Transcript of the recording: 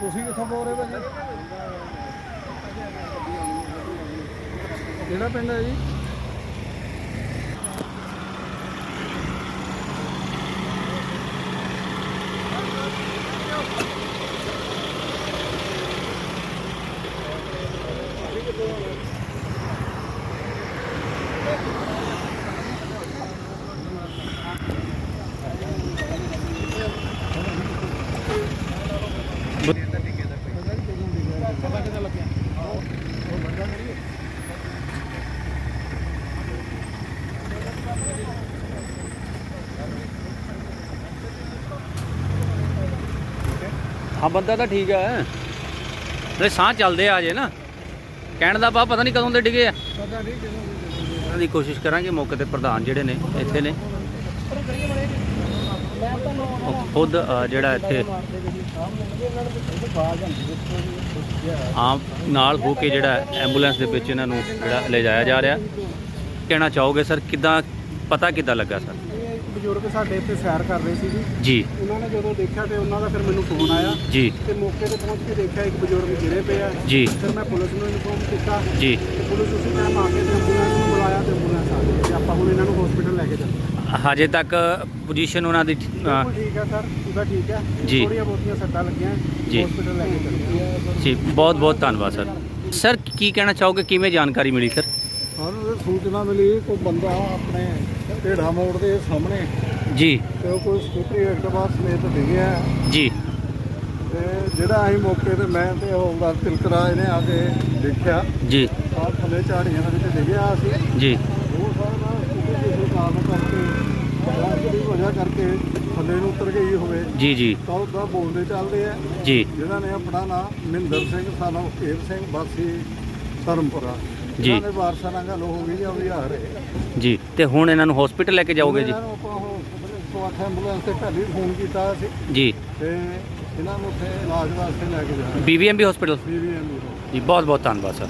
ਤੁਸੀਂ ਕਿੱਥੋਂ ਬੋਲ ਰਹੇ ਭਾਜੀ? ਕਿਹੜਾ ਪਿੰਡ ਹੈ ਜੀ? ਪਤਾ ਕਿੱਦਾਂ ਲੱਗਿਆ ਉਹ ਬੰਦਾ ਨਹੀਂ ਹਾਂ, ਬੰਦਾ ਤਾਂ ਠੀਕ ਹੈ। ਤੇ ਸਾਹ ਚੱਲਦੇ ਆ ਜੇ ਨਾ। ਕਹਿਣ ਦਾ ਬਾ ਪਤਾ ਨਹੀਂ ਕਦੋਂ ਦੇ ਡਿਗੇ ਆ। ਪਤਾ ਨਹੀਂ ਕਿਹਨੂੰ ਦੀ ਕੋਸ਼ਿਸ਼ ਕਰਾਂਗੇ ਮੌਕੇ ਤੇ ਪ੍ਰਧਾਨ ਜਿਹੜੇ ਨੇ, ਇੱਥੇ ਨੇ। ਉਹ ਖੁਦ ਜਿਹੜਾ ਇੱਥੇ ਆਮ ਨਾਲ ਹੋ ਕੇ ਜਿਹੜਾ ਐਂਬੂਲੈਂਸ ਦੇ ਵਿੱਚ ਇਹਨਾਂ ਨੂੰ ਜਿਹੜਾ ਲਿਜਾਇਆ ਜਾ ਰਿਹਾ। ਕਹਿਣਾ ਚਾਹੋਗੇ ਸਰ ਕਿਦਾਂ ਪਤਾ ਕਿਦਾਂ ਲੱਗਾ ਸਰ? ਬਜ਼ੁਰਗ ਸਾਡੇ ਇੱਥੇ ਸੈਰ ਕਰ ਰਹੇ ਸੀ ਜੀ। ਜੀ। ਉਹਨਾਂ ਨੇ ਜਦੋਂ ਦੇਖਿਆ ਤੇ ਉਹਨਾਂ ਦਾ ਫਿਰ ਮੈਨੂੰ ਫੋਨ ਆਇਆ। ਜੀ। ਤੇ ਮੌਕੇ ਤੇ ਪਹੁੰਚ ਕੇ ਦੇਖਿਆ ਇੱਕ ਬਜ਼ੁਰਗ ਗਿਰੇ ਪਏ ਆ। ਜੀ। ਫਿਰ ਮੈਂ ਪੁਲਿਸ ਨੂੰ ਇਨਫੋਰਮ ਕੀਤਾ। ਜੀ। ਪੁਲਿਸ ਉਸੇ ਟਾਈਮ ਆ ਕੇ ਤੇ ਐਂਬੂਲੈਂਸ ਨੂੰ ਬੁਲਾਇਆ ਤੇ ਐਂਬੂਲੈਂਸ ਆ ਗਈ। ਤੇ ਆਪਾਂ ਹੁਣ ਇਹਨਾਂ ਨੂੰ ਹਸਪੀਟਲ ਲੈ ਕੇ ਚੱਲੇ ਹਜੇ ਤੱਕ ਪੋਜੀਸ਼ਨ ਉਹਨਾਂ ਦੀ ਬਿਲਕੁਲ ਠੀਕ ਹੈ ਸਰ ਉਹਦਾ ਠੀਕ ਹੈ ਜੀ। ਥੋੜੀਆਂ ਬਹੁਤੀਆਂ ਸੱਟਾਂ ਲੱਗੀਆਂ ਜੀ। ਹਸਪੀਟਲ ਲੈ ਕੇ ਚੱਲੇ ਜੀ ਬਹੁਤ ਬਹੁਤ ਧੰਨਵਾਦ ਸਰ। ਸਰ ਕੀ ਕਹਿਣਾ ਚਾਹੋਗੇ? ਕਿਵੇਂ ਜਾਣਕਾਰੀ ਮਿਲੀ ਸਰ? ਸਾਨੂੰ ਇਹ ਸੂਚਨਾ ਮਿਲੀ ਕੋਈ ਬੰਦਾ ਆਪਣੇ ਢੇੜਾ ਮੋੜ ਦੇ ਸਾਹਮਣੇ ਜੀ। ਤੇ ਉਹ ਕੋਈ ਸਕੂਟਰੀ ਐਕਟਿਵਾ ਸਮੇਤ ਡਿੱਗਿਆ। ਜੀ। ਤੇ ਜਿਹੜਾ ਅਸੀਂ ਮੌਕੇ ਤੇ ਮੈਂ ਤੇ ਉਹ ਦਾ ਤਿਲਕਰਾ ਇਹਨੇ ਆ ਕੇ ਦੇਖਿਆ। ਜੀ। ਆਹ ਥੱਲੇ ਝਾੜੀਆਂ ਦੇ ਵਿੱਚ ਡਿੱਗਿਆ ਸੀ। ਜੀ ਉਹ ਸਾਰਾ ਨਾ ਸਕੂਟਰ ਕਿਸੇ ਕਾਰਨ ਕਰਕੇ ਬਲਾਸਟ ਦੀ ਵਜ੍ਹਾ ਕਰਕੇ ਥੱਲੇ ਨੂੰ ਉਤਰ ਗਈ ਹੋਵੇ ਜੀ ਜੀ। ਤਾਂ ਉਹਦਾ ਬੋਲਦੇ ਚੱਲਦੇ ਆ। ਜੀ। ਜਿਨ੍ਹਾਂ ਨੇ ਆਪਣਾ ਨਾਮ ਮਹਿੰਦਰ ਸਿੰਘ ਸਾਨੂੰ ਏਰ ਸਿੰਘ ਵਾਸੀ ਧਰਮਪੁਰਾ। ਜੀ। ਇਹਨਾਂ ਦੇ ਵਾਰਸਾਂ ਨਾਲ ਗੱਲ ਹੋ ਗਈ ਆ ਵੀ ਆ ਰਹੇ ਜੀ ਤੇ ਹੁਣ ਇਹਨਾਂ ਨੂੰ ਹਸਪੀਟਲ ਲੈ ਕੇ ਜਾਓਗੇ ਜੀ? ਇਹਨਾਂ ਨੂੰ ਆਪਾਂ ਉਹ ਤੋਂ ਅੱਠ ਐਂਬੂਲੈਂਸ ਤੇ ਪਹਿਲੇ ਫੋਨ ਕੀਤਾ ਸੀ। ਜੀ। ਤੇ ਇਹਨਾਂ ਨੂੰ ਉੱਥੇ ਇਲਾਜ ਵਾਸਤੇ ਲੈ ਕੇ ਜਾਣਾ। ਬੀਵੀਐਮਬੀ ਹਸਪੀਟਲ ਬੀਵੀਐਮ ਜੀ ਬਹੁਤ ਬਹੁਤ ਧੰਨਵਾਦ ਸਰ